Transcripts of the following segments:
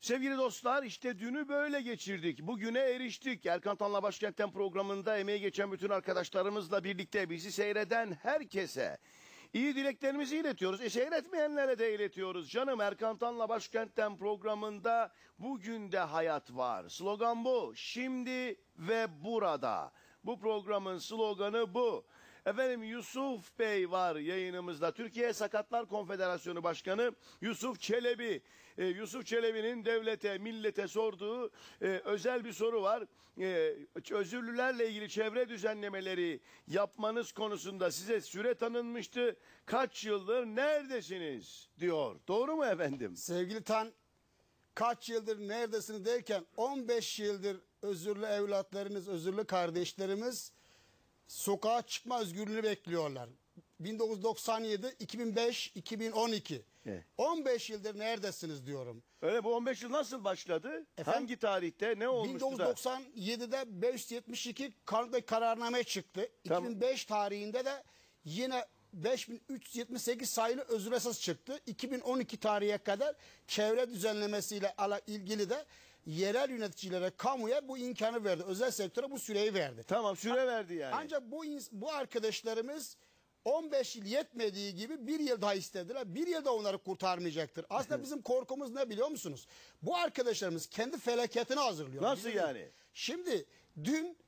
Sevgili dostlar işte dünü böyle geçirdik. Bugüne eriştik. Erkan Tan'la Başkent'ten programında emeği geçen bütün arkadaşlarımızla birlikte bizi seyreden herkese iyi dileklerimizi iletiyoruz. E seyretmeyenlere de iletiyoruz. Canım Erkan Tan'la Başkent'ten programında bugün de hayat var. Slogan bu. Şimdi ve burada. Bu programın sloganı bu. Efendim Yusuf Bey var yayınımızda. Türkiye Sakatlar Konfederasyonu Başkanı Yusuf Çelebi. Ee, Yusuf Çelebi'nin devlete, millete sorduğu e, özel bir soru var. E, özürlülerle ilgili çevre düzenlemeleri yapmanız konusunda size süre tanınmıştı. Kaç yıldır neredesiniz diyor. Doğru mu efendim? Sevgili Tan kaç yıldır neredesiniz derken 15 yıldır özürlü evlatlarınız, özürlü kardeşlerimiz sokağa çıkma özgürlüğünü bekliyorlar. 1997, 2005, 2012. Evet. 15 yıldır neredesiniz diyorum. Öyle bu 15 yıl nasıl başladı? Efendim? Hangi tarihte ne olmuştu da? 1997'de 572 kanunda kararname çıktı. Tamam. 2005 tarihinde de yine 5378 sayılı özür esas çıktı. 2012 tarihe kadar çevre düzenlemesiyle ala ilgili de yerel yöneticilere, kamuya bu imkanı verdi. Özel sektöre bu süreyi verdi. Tamam süre verdi yani. Ancak bu bu arkadaşlarımız 15 yıl yetmediği gibi bir yıl daha istediler. Bir yıl da onları kurtarmayacaktır. Aslında bizim korkumuz ne biliyor musunuz? Bu arkadaşlarımız kendi felaketini hazırlıyor. Nasıl Bizim- yani? Şimdi dün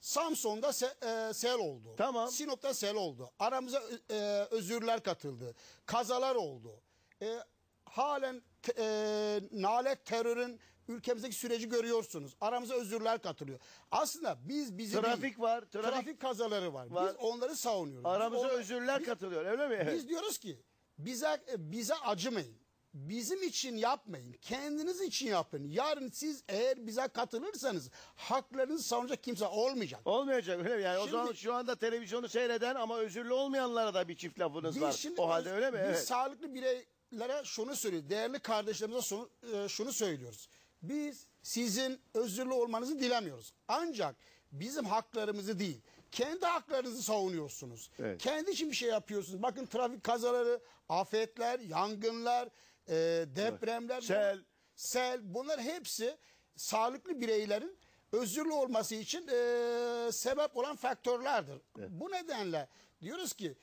Samsun'da se- e, sel oldu. Tamam. Sinop'ta sel oldu. Aramıza e, özürler katıldı. Kazalar oldu. E, halen te- e, nalet terörün ülkemizdeki süreci görüyorsunuz. Aramıza özürler katılıyor. Aslında biz bizi Trafik değil, var, trafik- trafik kazaları var. Var. Biz onları savunuyoruz. Aramıza Biz o- özürler biz- katılıyor öyle mi? Biz diyoruz ki bize bize acımayın. Bizim için yapmayın. Kendiniz için yapın. Yarın siz eğer bize katılırsanız haklarınızı savunacak kimse olmayacak. Olmayacak öyle mi? Yani o Şimdi- zaman şu anda televizyonu seyreden ama özürlü olmayanlara da bir çift lafınız var. şimdi o halde öyle mi? Biz Evet. sağlıklı bireylere şunu söylüyoruz. Değerli kardeşlerimize şunu, e, şunu söylüyoruz. Biz sizin özürlü olmanızı dilemiyoruz. Ancak bizim haklarımızı değil, kendi haklarınızı savunuyorsunuz. Evet. Kendi için bir şey yapıyorsunuz. Bakın trafik kazaları, afetler, yangınlar, e, depremler, Sel. sel bunlar hepsi sağlıklı bireylerin özürlü olması için e, sebep olan faktörlerdir. Bu nedenle diyoruz ki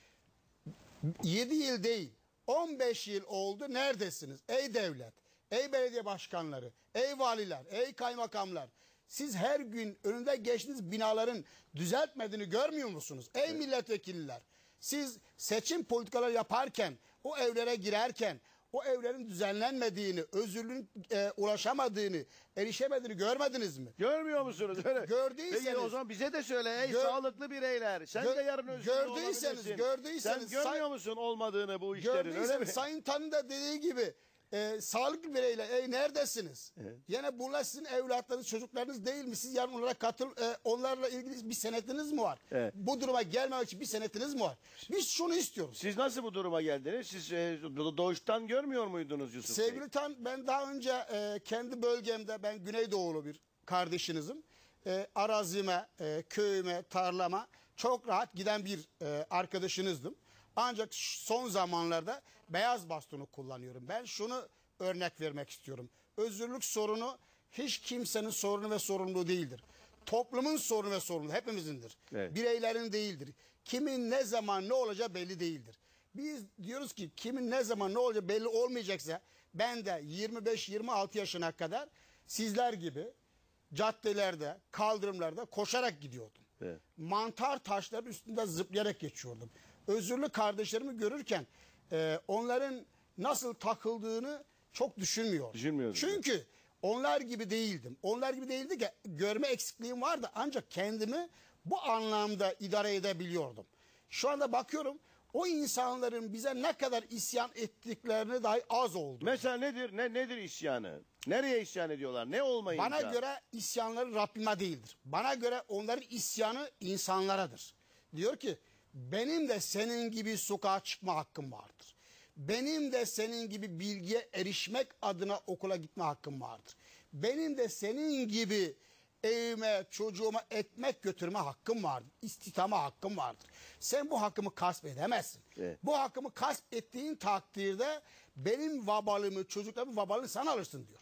7 yıl değil 15 yıl oldu neredesiniz ey devlet ey belediye başkanları ey valiler ey kaymakamlar siz her gün önünde geçtiğiniz binaların düzeltmediğini görmüyor musunuz ey milletvekilliler siz seçim politikaları yaparken o evlere girerken o evlerin düzenlenmediğini, özürlüğün e, ulaşamadığını, erişemediğini görmediniz mi? Görmüyor musunuz? Öyle. Gördüyseniz- Peki o zaman bize de söyle ey Gör- sağlıklı bireyler. Sen Gö- de yarın özürlü gördüyseniz, gördüyseniz- Sen görmüyor say- musun olmadığını bu işlerin öyle mi? Gördüyseniz Sayın Tan'ın da dediği gibi e, sağlıklı bireyler ey neredesiniz? Yine bunlar sizin evlatlarınız çocuklarınız değil mi? Siz yarın onlara katıl e, onlarla ilgili bir senetiniz mi var? Evet. Bu duruma gelmemek için bir senetiniz mi var? Biz şunu istiyoruz. Siz nasıl bu duruma geldiniz? Siz e, doğuştan görmüyor muydunuz Yusuf Bey? Sevgili Tan ben daha önce e, kendi bölgemde ben Güneydoğulu bir kardeşinizim. E, arazime, e, köyüme, tarlama çok rahat giden bir e, arkadaşınızdım. Ancak son zamanlarda beyaz bastonu kullanıyorum. Ben şunu örnek vermek istiyorum. Özürlük sorunu hiç kimsenin sorunu ve sorumluluğu değildir. Toplumun sorunu ve sorumluluğu hepimizindir. Evet. Bireylerin değildir. Kimin ne zaman ne olacağı belli değildir. Biz diyoruz ki kimin ne zaman ne olacağı belli olmayacaksa ben de 25-26 yaşına kadar sizler gibi caddelerde, kaldırımlarda koşarak gidiyordum. Evet. Mantar taşların üstünde zıplayarak geçiyordum. Özürlü kardeşlerimi görürken e, onların nasıl takıldığını çok düşünmüyordum. Düşünmüyordun. Çünkü onlar gibi değildim. Onlar gibi değildi ki görme eksikliğim vardı ancak kendimi bu anlamda idare edebiliyordum. Şu anda bakıyorum o insanların bize ne kadar isyan ettiklerini dahi az oldu. Mesela nedir? Ne nedir isyanı? Nereye isyan ediyorlar? Ne olmayınca? Bana göre isyanları Rabbime değildir. Bana göre onların isyanı insanlaradır. Diyor ki benim de senin gibi sokağa çıkma hakkım vardır. Benim de senin gibi bilgiye erişmek adına okula gitme hakkım vardır. Benim de senin gibi evime, çocuğuma ekmek götürme hakkım vardır. İstihdama hakkım vardır. Sen bu hakkımı gasp edemezsin. Evet. Bu hakkımı gasp ettiğin takdirde benim vabalımı, çocuklarımın vabalını sen alırsın diyor.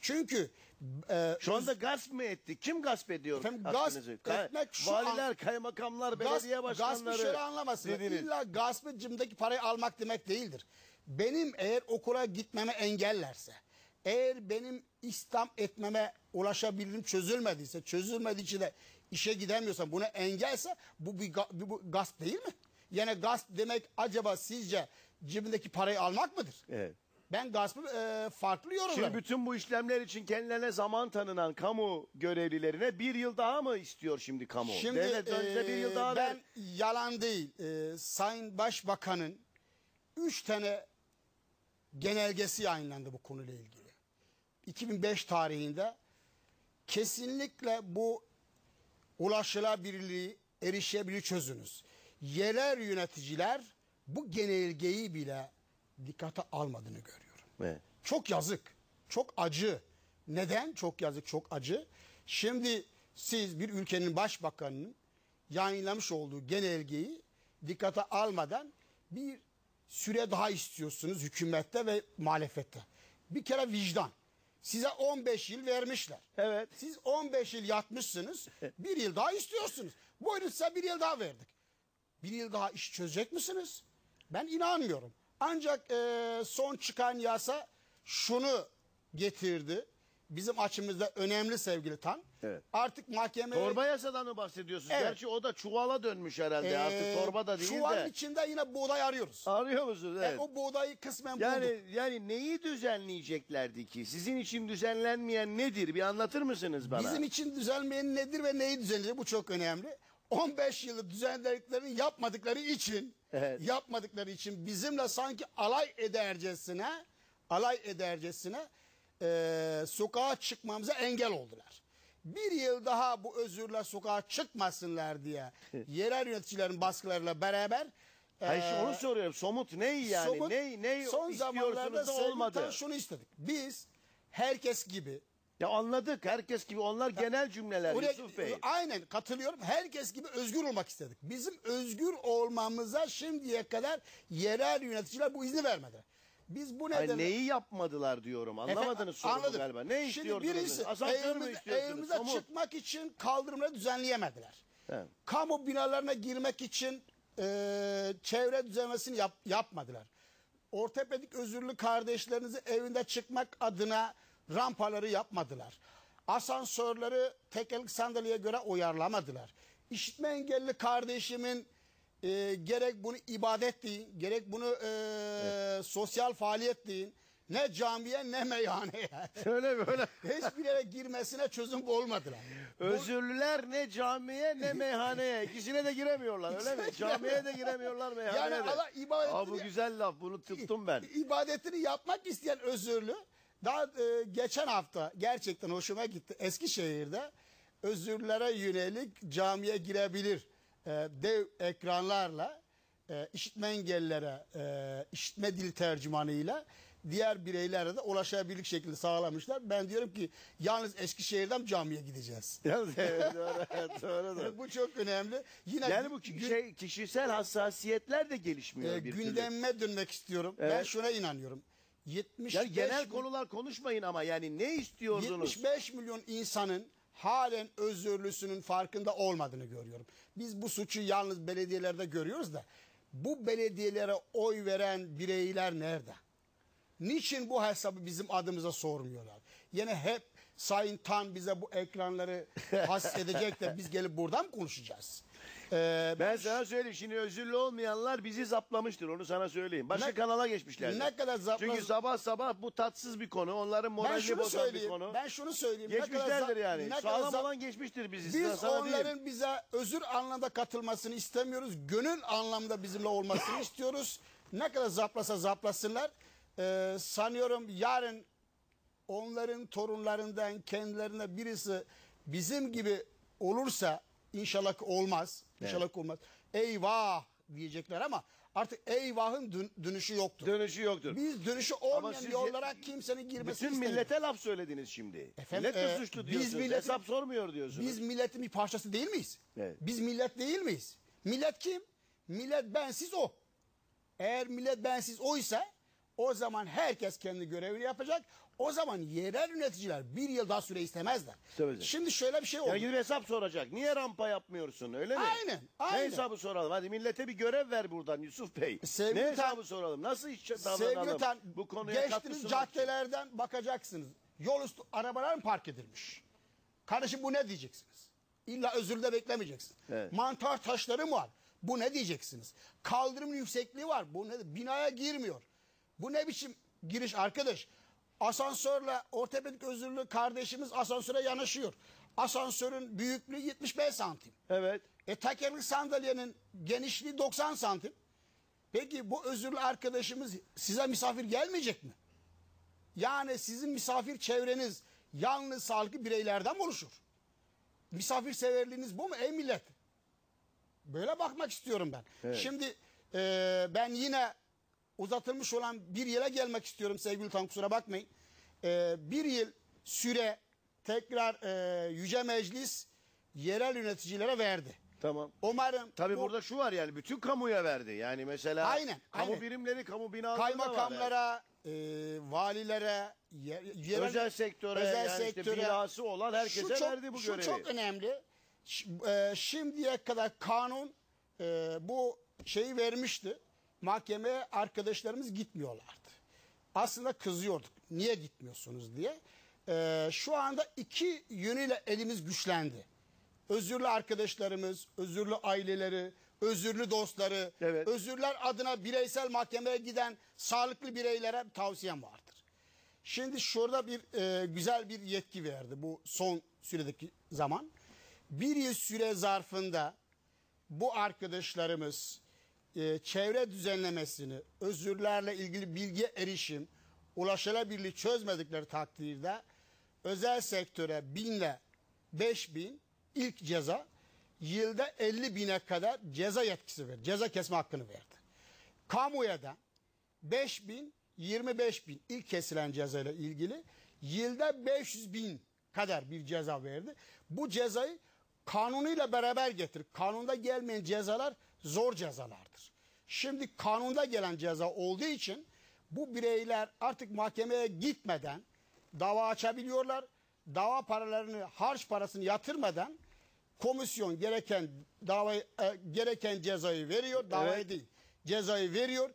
Çünkü e, Şu anda gasp mı etti? Kim gasp ediyor? Efendim, gasp etmek şu Valiler, an- kaymakamlar, Gasp- belediye başkanları. Gaspı şöyle anlamasın. dediniz. İlla gaspı cimdeki parayı almak demek değildir. Benim eğer okula gitmeme engellerse, eğer benim İslam etmeme ulaşabildiğim çözülmediyse, çözülmediği için de işe gidemiyorsam buna engelse bu bir bu, bu gasp değil mi? Yani gasp demek acaba sizce cebindeki parayı almak mıdır? Evet. Ben gaspı e, farklı yorumlarım. Şimdi bütün bu işlemler için kendilerine zaman tanınan kamu görevlilerine bir yıl daha mı istiyor şimdi kamu? Şimdi Devlet önce bir yıl e, daha ben ver. yalan değil. E, Sayın Başbakan'ın üç tane genelgesi yayınlandı bu konuyla ilgili. 2005 tarihinde kesinlikle bu ulaşılabilirliği, erişebilir çözünüz. Yerel yöneticiler bu genelgeyi bile dikkate almadığını görüyorum. Evet. Çok yazık. Çok acı. Neden? Çok yazık, çok acı. Şimdi siz bir ülkenin başbakanının yayınlamış olduğu genelgeyi dikkate almadan bir süre daha istiyorsunuz hükümette ve muhalefette. Bir kere vicdan. Size 15 yıl vermişler. Evet. Siz 15 yıl yatmışsınız. Bir yıl daha istiyorsunuz. Buyurun size bir yıl daha verdik. Bir yıl daha iş çözecek misiniz? Ben inanmıyorum. Ancak e, son çıkan yasa şunu getirdi. Bizim açımızda önemli sevgili Tan. Evet. Artık mahkemeye... Torba yasadan mı bahsediyorsunuz? Evet. Gerçi o da çuvala dönmüş herhalde. e, Artık torba da değil çuvalın de. içinde yine buğday arıyoruz. Arıyor musunuz? E, Evet. o buğdayı kısmen Yani bulduk. yani neyi düzenleyeceklerdi ki? Sizin için düzenlenmeyen nedir? Bir anlatır mısınız bana? Bizim için düzelmeyen nedir ve neyi düzenleyecek? Bu çok önemli. 15 yılı düzenlediklerini yapmadıkları için Evet. yapmadıkları için bizimle sanki alay edercesine alay edercesine e, sokağa çıkmamıza engel oldular. Bir yıl daha bu özürle sokağa çıkmasınlar diye yerel yöneticilerin baskılarıyla beraber Hayır, e, şimdi onu soruyorum. Somut ne yani? somut- ne ne son zamanlarda istiyorsunuz da sevgili olmadı? Şunu istedik. Biz herkes gibi Ya anladık. Herkes gibi onlar genel cümleler Oraya- Yusuf Bey. Aynen katılıyorum. Herkes gibi özgür olmak istedik. Bizim özgür olmamıza şimdiye kadar yerel yöneticiler bu izni vermedi. Biz bu nedenle... neyi yapmadılar diyorum. Anlamadınız sorumu anladım. galiba. Ne Şimdi istiyordunuz? birisi Asansör mü evimize, istiyorsunuz? evimize Somut. çıkmak için kaldırımları düzenleyemediler. Evet. Kamu binalarına girmek için e, çevre düzenlemesini yap- yapmadılar. Ortopedik özürlü kardeşlerinizi evinde çıkmak adına rampaları yapmadılar. Asansörleri tekerlek sandalyeye göre uyarlamadılar. İşitme engelli kardeşimin e, gerek bunu ibadet deyin, gerek bunu e, sosyal faaliyet deyin. Ne camiye ne meyhaneye. Öyle böyle. Hiçbir yere girmesine çözüm olmadılar. Özürlüler ne camiye ne meyhaneye. İkisine de giremiyorlar öyle mi? Camiye de giremiyorlar meyhaneye Yani de. Allah ibadetini- Aa, bu güzel laf bunu tuttum ben. ibadetini yapmak isteyen özürlü daha e, geçen hafta gerçekten hoşuma gitti. Eskişehir'de özürlere yönelik camiye girebilir e, dev ekranlarla e, işitme engellilere e, işitme dil tercümanıyla diğer bireylere de ulaşabilir şekilde sağlamışlar. Ben diyorum ki yalnız Eskişehir'den camiye gideceğiz. Evet, doğru, doğru, doğru. bu çok önemli. Yine Yani bu gün- şey, kişisel hassasiyetler de gelişmiyor e, bir türlü. gündemime dönmek istiyorum. Ben Evet. şuna inanıyorum. 75 Yani genel konular konuşmayın ama yani ne istiyordunuz? 75 milyon insanın halen özürlüsünün farkında olmadığını görüyorum. Biz bu suçu yalnız belediyelerde görüyoruz da bu belediyelere oy veren bireyler nerede? Niçin bu hesabı bizim adımıza sormuyorlar? Yine hep Sayın Tan bize bu ekranları has edecek de biz gelip buradan mı konuşacağız? Ee, Ben sana söyleyeyim şimdi özürlü olmayanlar bizi zaplamıştır onu sana söyleyeyim. Başka Ne- kanala geçmişler. ne kadar zapla- Çünkü sabah sabah bu tatsız bir konu. Onların ben moralini bozan bir konu. Ben şunu söyleyeyim. Geçmişlerdir yani. ne Sağlam za- olan geçmiştir bizi. Biz Biz sana onların diyeyim. bize özür anlamda katılmasını istemiyoruz. Gönül anlamda bizimle olmasını istiyoruz. Ne kadar zaplasa zaplasınlar. Ee, sanıyorum yarın onların torunlarından kendilerine birisi bizim gibi olursa inşallah olmaz. İnşallah ki olmaz. Eyvah diyecekler ama artık eyvahın dön- dönüşü yoktur. Dönüşü yoktur. Biz dönüşü olmayan yollara kimsenin girmesini Bütün istemiyoruz. millete laf söylediniz şimdi. Efendim, Millet de e, suçlu biz diyorsunuz. milletin- Hesap sormuyor diyorsunuz. Biz milletin bir parçası değil miyiz? Evet. Biz millet değil miyiz? Millet kim? Millet bensiz o. Eğer millet bensiz oysa O zaman herkes kendi görevini yapacak. O zaman yerel yöneticiler bir yıl daha süre istemezler. İstemezler. Şimdi şöyle bir şey oldu. Yani gidip hesap soracak. Niye rampa yapmıyorsun öyle mi? Aynen, Ne aynen. hesabı soralım? Hadi millete bir görev ver buradan Yusuf Bey. Sevgili ne hesabı Tan- soralım? Nasıl iş davranalım? Tan, Bu konuya geçtiğiniz sunmak için. caddelerden bakacaksınız. Yol üstü arabalar mı park edilmiş? Kardeşim bu ne diyeceksiniz? İlla özür de beklemeyeceksiniz. Evet. Mantar taşları mı var? Bu ne diyeceksiniz? Kaldırımın yüksekliği var. Bu ne? Binaya girmiyor. Bu ne biçim giriş arkadaş? Asansörle ortopedik özürlü kardeşimiz asansöre yanaşıyor. Asansörün büyüklüğü 75 santim. Evet. E tekerlekli sandalyenin genişliği 90 santim. Peki bu özürlü arkadaşımız size misafir gelmeyecek mi? Yani sizin misafir çevreniz yalnız sağlıklı bireylerden oluşur? Misafirseverliğiniz bu mu ey millet? Böyle bakmak istiyorum ben. Evet. Şimdi e, ben yine uzatılmış olan bir yıla gelmek istiyorum sevgili Tan kusura bakmayın. E, bir yıl süre tekrar e, Yüce Meclis yerel yöneticilere verdi. Tamam. Umarım Tabii bu burada şu var yani bütün kamuya verdi. Yani mesela Aynen, kamu aynen. birimleri, kamu binaları da var. yani. kaymakamlara, e, valilere, yer- yerel, Özel sektöre, yani işte binası olan herkese Şu çok- verdi bu şu görevi. çok önemli. Ş- e, şimdiye kadar kanun e, bu şeyi vermişti. Mahkemeye arkadaşlarımız gitmiyorlardı. Aslında kızıyorduk. Niye gitmiyorsunuz diye. E, şu anda iki yönüyle elimiz güçlendi. Özürlü arkadaşlarımız, özürlü aileleri, özürlü dostları, Evet. özürler adına bireysel mahkemeye giden sağlıklı bireylere tavsiyem vardır. Şimdi şurada bir e, güzel bir yetki verdi bu son süredeki zaman. Bir yıl süre zarfında bu arkadaşlarımız e, çevre düzenlemesini, özürlerle ilgili bilgi erişim, ulaşılabilirliği çözmedikleri takdirde özel sektöre binle beş bin ilk ceza, yılda 50 bine kadar ceza yetkisi verdi. Ceza kesme hakkını verdi. Kamuya da 5 bin, 25 bin ilk kesilen cezayla ilgili yılda 500 bin kadar bir ceza verdi. Bu cezayı kanunuyla beraber getir. Kanunda gelmeyen cezalar zor cezalardır. Şimdi kanunda gelen ceza olduğu için bu bireyler artık mahkemeye gitmeden dava açabiliyorlar. Dava paralarını, harç parasını yatırmadan komisyon gereken davayı e, gereken cezayı veriyor, davayı Evet. değil. Cezayı veriyor.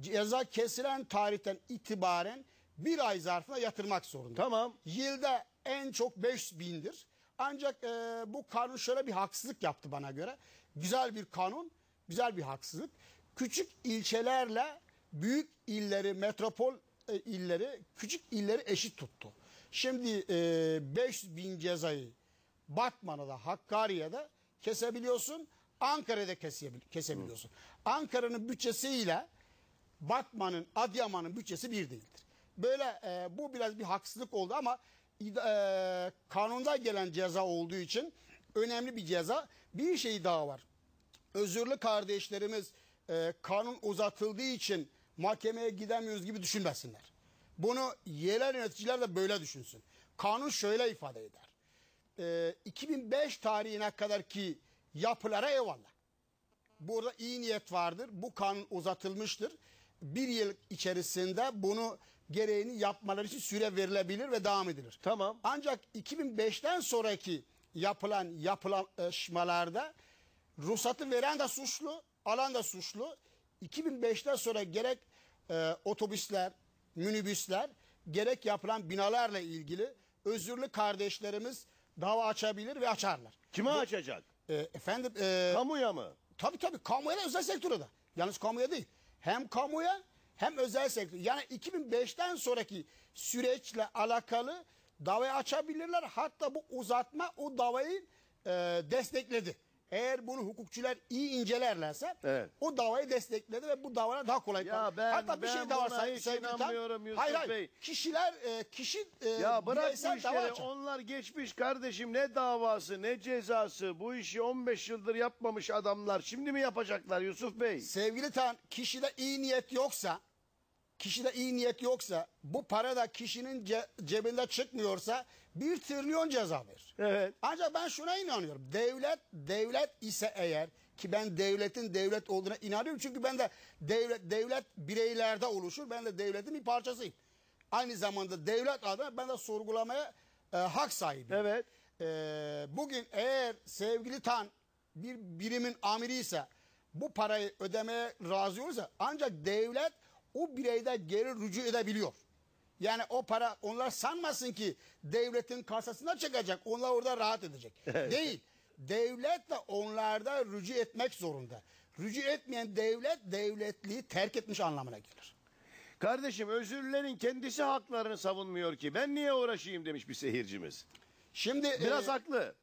Ceza kesilen tarihten itibaren bir ay zarfına yatırmak zorunda. Tamam. Yılda en çok 5 bindir. Ancak e, bu kanun şöyle bir haksızlık yaptı bana göre. Güzel bir kanun, güzel bir haksızlık. Küçük ilçelerle büyük illeri, metropol e, illeri, küçük illeri eşit tuttu. Şimdi e, 500 bin cezayı Batman'da da Hakkari'de kesebiliyorsun. Ankara'da kesebil- kesebiliyorsun. Ankara'nın bütçesiyle Batman'ın, Adıyaman'ın bütçesi bir değildir. Böyle e, bu biraz bir haksızlık oldu ama e, kanunda gelen ceza olduğu için önemli bir ceza. Bir şey daha var. Özürlü kardeşlerimiz e, kanun uzatıldığı için mahkemeye gidemiyoruz gibi düşünmesinler. Bunu yerel yöneticiler de böyle düşünsün. Kanun şöyle ifade eder. E, 2005 tarihine kadar ki yapılara eyvallah. Burada iyi niyet vardır. Bu kanun uzatılmıştır. Bir yıl içerisinde bunu gereğini yapmaları için süre verilebilir ve devam edilir. Tamam. Ancak 2005'ten sonraki yapılan yapılaşmalarda ruhsatı veren de suçlu, alan da suçlu. 2005'ten sonra gerek e, otobüsler, minibüsler, gerek yapılan binalarla ilgili özürlü kardeşlerimiz dava açabilir ve açarlar. Kime açacak? E, efendim e, Kamuya mı? Tabii tabii kamuya da özel sektöre de. Yalnız kamuya değil. Hem kamuya hem özel sektör. Yani 2005'ten sonraki süreçle alakalı davayı açabilirler. Hatta bu uzatma o davayı e, destekledi. Eğer bunu hukukçular iyi incelerlerse Evet. o davayı destekledi ve bu davaya daha kolay. Ya ben- Hatta bir ben şey daha var buna say- hiç sevgili Tan. inanmıyorum Yusuf Hayır hayır. Bey. Kişiler e, kişi e, Ya bırak bu işleri. Onlar geçmiş kardeşim. Ne davası ne cezası. Bu işi 15 yıldır yapmamış adamlar. Şimdi mi yapacaklar Yusuf Bey? Sevgili Tan, kişide iyi niyet yoksa, kişide iyi niyet yoksa, bu para da kişinin ce- cebinde çıkmıyorsa bir trilyon ceza verir. Evet. Ancak ben şuna inanıyorum. Devlet, devlet ise eğer ki ben devletin devlet olduğuna inanıyorum. Çünkü ben de devlet devlet bireylerde oluşur. Ben de devletin bir parçasıyım. Aynı zamanda devlet adına ben de sorgulamaya e, hak sahibiyim. Evet. E, bugün eğer sevgili Tan bir birimin amiri ise bu parayı ödemeye razı olursa ancak devlet o bireyde geri rücu edebiliyor. Yani o para onlar sanmasın ki devletin kasasına çıkacak. Onlar orada rahat edecek. Değil. Devlet de onlarda rücu etmek zorunda. Rücu etmeyen devlet devletliği terk etmiş anlamına gelir. Kardeşim özürlerin kendisi haklarını savunmuyor ki. Ben niye uğraşayım demiş bir seyircimiz. Şimdi Biraz e, haklı.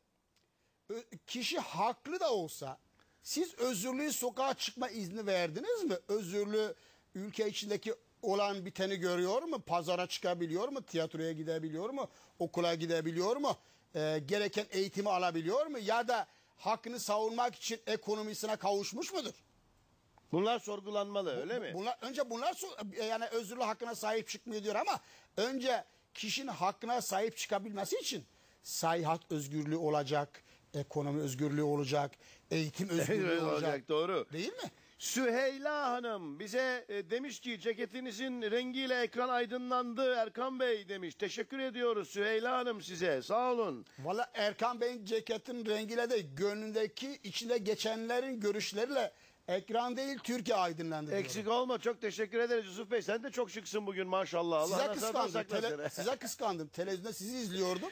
Kişi haklı da olsa siz özürlü sokağa çıkma izni verdiniz mi? Özürlü ülke içindeki olan biteni görüyor mu? Pazara çıkabiliyor mu? Tiyatroya gidebiliyor mu? Okula gidebiliyor mu? Ee, gereken eğitimi alabiliyor mu? Ya da hakkını savunmak için ekonomisine kavuşmuş mudur? Bunlar sorgulanmalı öyle mi? Bunlar önce bunlar so- yani özürlü hakkına sahip çıkmıyor diyor ama önce kişinin hakkına sahip çıkabilmesi için sayihat özgürlüğü olacak, ekonomi özgürlüğü olacak, eğitim özgürlüğü olacak. olacak, doğru. Değil mi? Süheyla Hanım bize e, demiş ki ceketinizin rengiyle ekran aydınlandı Erkan Bey demiş. Teşekkür ediyoruz Süheyla Hanım size sağ olun. Valla Erkan Bey'in ceketin rengiyle de gönlündeki içinde geçenlerin görüşleriyle ekran değil Türkiye aydınlandı. diyorum. Eksik olma çok teşekkür ederiz Yusuf Bey. Sen de çok şıksın bugün maşallah. Allah Size kıskandım. Tele- size kıskandım. Televizyonda sizi izliyordum.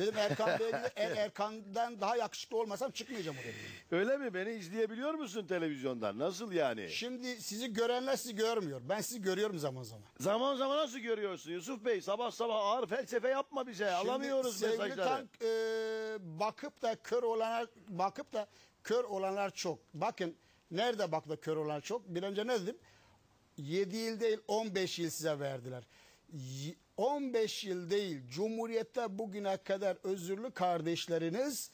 Dedim Erkan Bey eğer Erkan'dan daha yakışıklı olmasam çıkmayacağım o dedim. Öyle mi? Beni izleyebiliyor musun televizyondan? Nasıl yani? Şimdi sizi görenler sizi görmüyor. Ben sizi görüyorum zaman zaman. Zaman zaman nasıl görüyorsun Yusuf Bey? Sabah sabah ağır felsefe yapma bize. Alamıyoruz Şimdi sevgili mesajları. Tank, e, bakıp da kör olanlar bakıp da kör olanlar çok. Bakın nerede bakıp da kör olanlar çok? Bir önce ne dedim? 7 yıl değil 15 yıl size verdiler. Y- 15 yıl değil Cumhuriyette bugüne kadar özürlü kardeşleriniz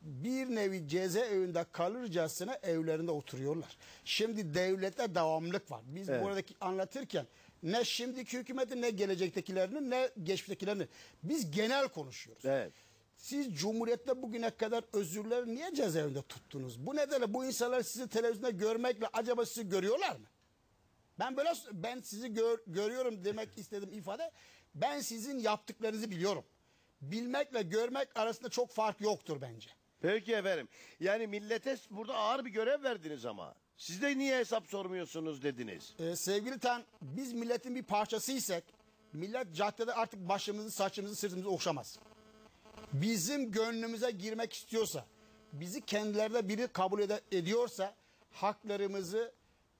bir nevi cezaevinde kalırcasına evlerinde oturuyorlar. Şimdi devlette devamlık var. Biz Evet. buradaki anlatırken ne şimdiki hükümetin ne gelecektekilerini ne geçmiştekilerini biz genel konuşuyoruz. Evet. Siz Cumhuriyet'te bugüne kadar özürleri niye cezaevinde tuttunuz? Bu nedenle bu insanlar sizi televizyonda görmekle acaba sizi görüyorlar mı? Ben böyle ben sizi gör- görüyorum demek istedim ifade. Ben sizin yaptıklarınızı biliyorum. Bilmekle görmek arasında çok fark yoktur bence. Peki efendim. Yani millete burada ağır bir görev verdiniz ama. Siz de niye hesap sormuyorsunuz dediniz. Ee, sevgili Tan, biz milletin bir parçasıysak millet caddede artık başımızı, saçımızı, sırtımızı okşamaz. Bizim gönlümüze girmek istiyorsa, bizi kendilerine biri kabul ede- ediyorsa haklarımızı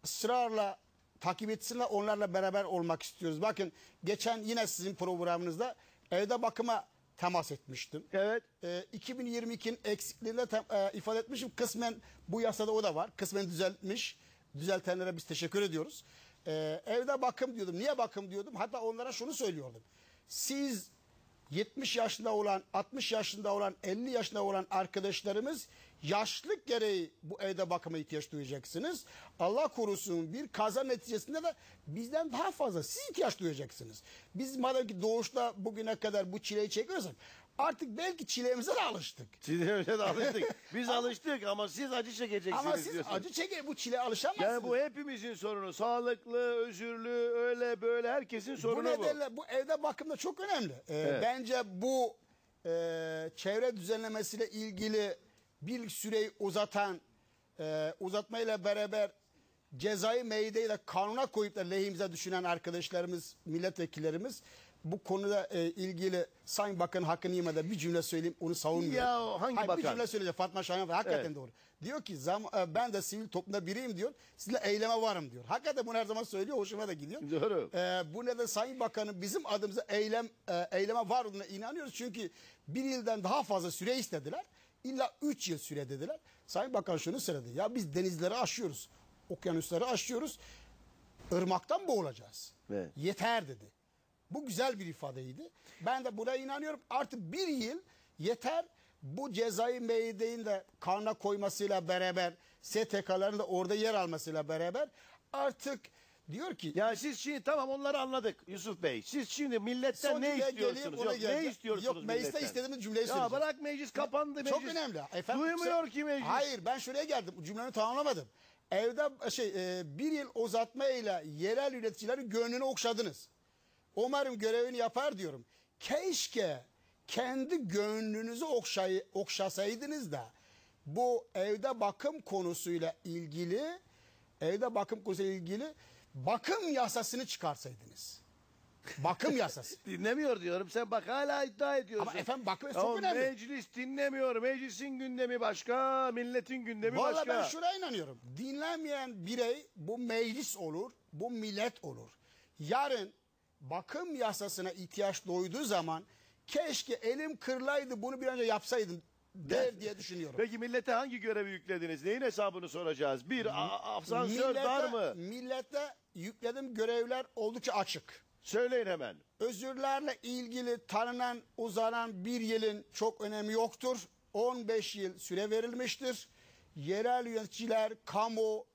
ısrarla takip etsinler, onlarla beraber olmak istiyoruz. Bakın geçen yine sizin programınızda evde bakıma temas etmiştim. Evet. Ee, 2022'nin eksikliğinde tem- e, ifade etmişim. Kısmen bu yasada o da var. Kısmen düzeltmiş. Düzeltenlere biz teşekkür ediyoruz. Ee, evde bakım diyordum. Niye bakım diyordum? Hatta onlara şunu söylüyordum. Siz 70 yaşında olan, 60 yaşında olan, 50 yaşında olan arkadaşlarımız yaşlılık gereği bu evde bakıma ihtiyaç duyacaksınız. Allah korusun bir kaza neticesinde de bizden daha fazla siz ihtiyaç duyacaksınız. Biz madem ki doğuşta bugüne kadar bu çileyi çekiyorsak artık belki çilemize de alıştık. Siz de alıştık. Biz alıştık ama siz acı çekeceksiniz Ama siz diyorsunuz. acı çeker bu çile alışamazsınız. Yani bu hepimizin sorunu. Sağlıklı, özürlü, öyle böyle herkesin bu sorunu bu. nedenle bu evde bakım da çok önemli. Ee, Evet. Bence bu e, çevre düzenlemesiyle ilgili bir süreyi uzatan e, uzatmayla beraber cezai meydeyi de kanuna koyup da lehimize düşünen arkadaşlarımız, milletvekillerimiz bu konuda e, ilgili Sayın Bakan hakkını yemeden bir cümle söyleyeyim onu savunmuyor. Ya hangi Hayır, Bir bakan? cümle söyleyeceğim Fatma Şahin hakikaten Evet. doğru. Diyor ki zam, e, ben de sivil toplumda biriyim diyor. Sizle eyleme varım diyor. Hakikaten bunu her zaman söylüyor. Hoşuma da gidiyor. Doğru. Ee, bu neden Sayın Bakan'ın bizim adımıza eylem e, eyleme var olduğuna inanıyoruz. Çünkü bir yıldan daha fazla süre istediler. İlla üç yıl süre dediler. Sayın Bakan şunu söyledi. Ya biz denizleri aşıyoruz. Okyanusları aşıyoruz. Irmaktan boğulacağız. Evet. Yeter dedi. Bu güzel bir ifadeydi. Ben de buna inanıyorum. Artık bir yıl yeter. Bu cezai meydeğin de kanuna koymasıyla beraber STK'ların da orada yer almasıyla beraber artık Diyor ki Ya siz şimdi tamam onları anladık Yusuf Bey. Siz şimdi milletten Son ne cümleye istiyorsunuz? geleyim, ona Yok, geleceğim. ne istiyorsunuz Yok, mecliste milletten? istediğimiz cümleyi Ya söyleyeceğim. bırak meclis kapandı meclis. Çok önemli. Efendim, Duymuyor sen- ki meclis. Hayır ben şuraya geldim. Cümlemi tamamlamadım. Evde şey e, bir yıl uzatma ile yerel üreticilerin gönlünü okşadınız. Umarım görevini yapar diyorum. Keşke kendi gönlünüzü okşay, okşasaydınız da bu evde bakım konusuyla ilgili evde bakım konusuyla ilgili bakım yasasını çıkarsaydınız. Bakım yasası. Dinlemiyor diyorum. Sen bak hala iddia ediyorsun. Ama efendim bakım Ya çok önemli. Meclis dinlemiyor. Meclisin gündemi başka, milletin gündemi Valla başka. ben şuna inanıyorum. Dinlenmeyen birey bu meclis olur, bu millet olur. Yarın bakım yasasına ihtiyaç duyduğu zaman keşke elim kırlaydı bunu bir önce yapsaydım der diye düşünüyorum. Peki millete hangi görevi yüklediniz? Neyin hesabını soracağız? Bir, asansör Millete- dar mı? Millete yüklediğim görevler oldukça açık. Söyleyin hemen. Özürlerle ilgili tanınan uzanan bir yılın çok önemi yoktur. 15 yıl süre verilmiştir. Yerel yöneticiler, kamu,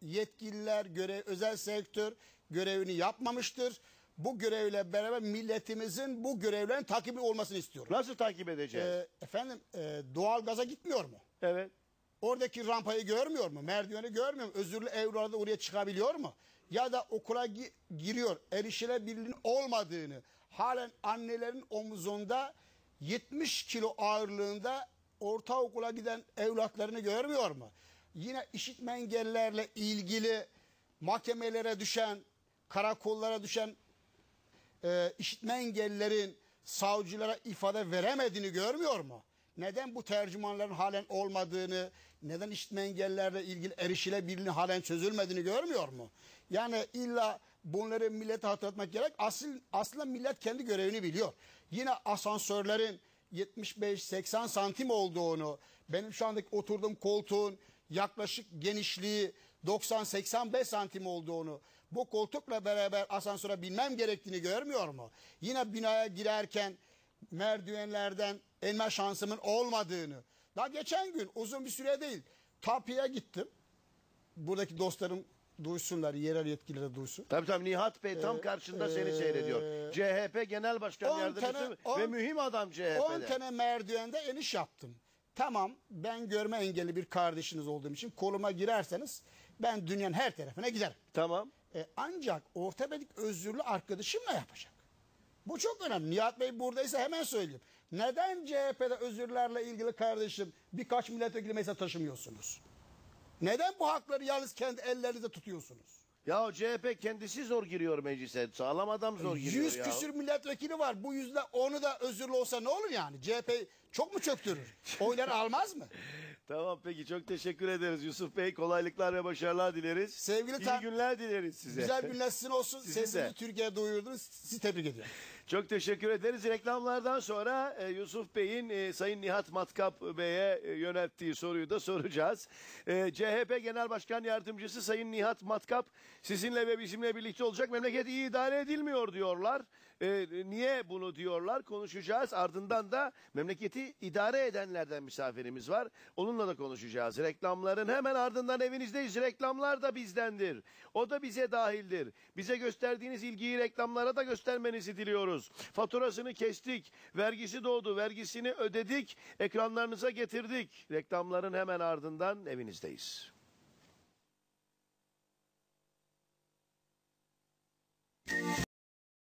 yetkililer, görev, özel sektör görevini yapmamıştır. Bu görevle beraber milletimizin bu görevlerin takibi olmasını istiyorum. Nasıl takip edeceğiz? Ee, efendim e, doğal gaza gitmiyor mu? evet. Oradaki rampayı görmüyor mu? Merdiveni görmüyor mu? Özürlü evladı oraya çıkabiliyor mu? Ya da okula gi- giriyor. Erişilebilirliğin olmadığını, halen annelerin omuzunda 70 kilo ağırlığında ortaokula giden evlatlarını görmüyor mu? Yine işitme engellerle ilgili mahkemelere düşen, karakollara düşen e, işitme engellilerin savcılara ifade veremediğini görmüyor mu? Neden bu tercümanların halen olmadığını, neden işitme engellilerle ilgili erişilebilirliğin halen çözülmediğini görmüyor mu? Yani illa bunları millete hatırlatmak gerek. Asıl, aslında millet kendi görevini biliyor. Yine asansörlerin 75-80 santim olduğunu, benim şu andaki oturduğum koltuğun yaklaşık genişliği 90-85 santim olduğunu, bu koltukla beraber asansöre binmem gerektiğini görmüyor mu? Yine binaya girerken merdivenlerden inme şansımın olmadığını. Daha geçen gün uzun bir süre değil Tapı'ya gittim. Buradaki dostlarım duysunlar, yerel yetkilileri duysun. Tabii tabii Nihat Bey tam karşında seni seyrediyor. CHP Genel Başkan Ee, Yardımcısı tane- ve on- mühim adam 10 CHP'de. tane merdivende iniş yaptım. Tamam ben görme engelli bir kardeşiniz olduğum için koluma girerseniz ben dünyanın her tarafına giderim. Tamam. E, ancak ortopedik özürlü arkadaşım ne yapacak? Bu çok önemli. Nihat Bey buradaysa hemen söyleyeyim. Neden CHP'de özürlerle ilgili kardeşim birkaç milletvekili mesela taşımıyorsunuz? Neden bu hakları yalnız kendi ellerinizde tutuyorsunuz? Ya CHP kendisi zor giriyor meclise. Sağlam adam zor giriyor Yüz ya. küsür milletvekili var. Bu yüzde onu da özürlü olsa ne olur yani? CHP çok mu çöktürür? Oyları almaz mı? Tamam peki çok teşekkür ederiz Yusuf Bey. Kolaylıklar ve başarılar dileriz. Sevgili İyi günler dileriz size. Güzel günler sizin olsun. Sizin de. Sesinizi Türkiye'ye duyurdunuz. Sizi tebrik ediyorum. Çok teşekkür ederiz. Reklamlardan sonra e, Yusuf Bey'in e, Sayın Nihat Matkap Bey'e e, yönelttiği soruyu da soracağız. E, CHP Genel Başkan Yardımcısı Sayın Nihat Matkap sizinle ve bizimle birlikte olacak. Memleket iyi idare edilmiyor diyorlar. E, niye bunu diyorlar konuşacağız. Ardından da memleketi idare edenlerden misafirimiz var. Onunla da konuşacağız. Reklamların hemen ardından evinizdeyiz. Reklamlar da bizdendir. O da bize dahildir. Bize gösterdiğiniz ilgiyi reklamlara da göstermenizi diliyoruz. Faturasını kestik. Vergisi doğdu. Vergisini ödedik. Ekranlarınıza getirdik. Reklamların hemen ardından evinizdeyiz.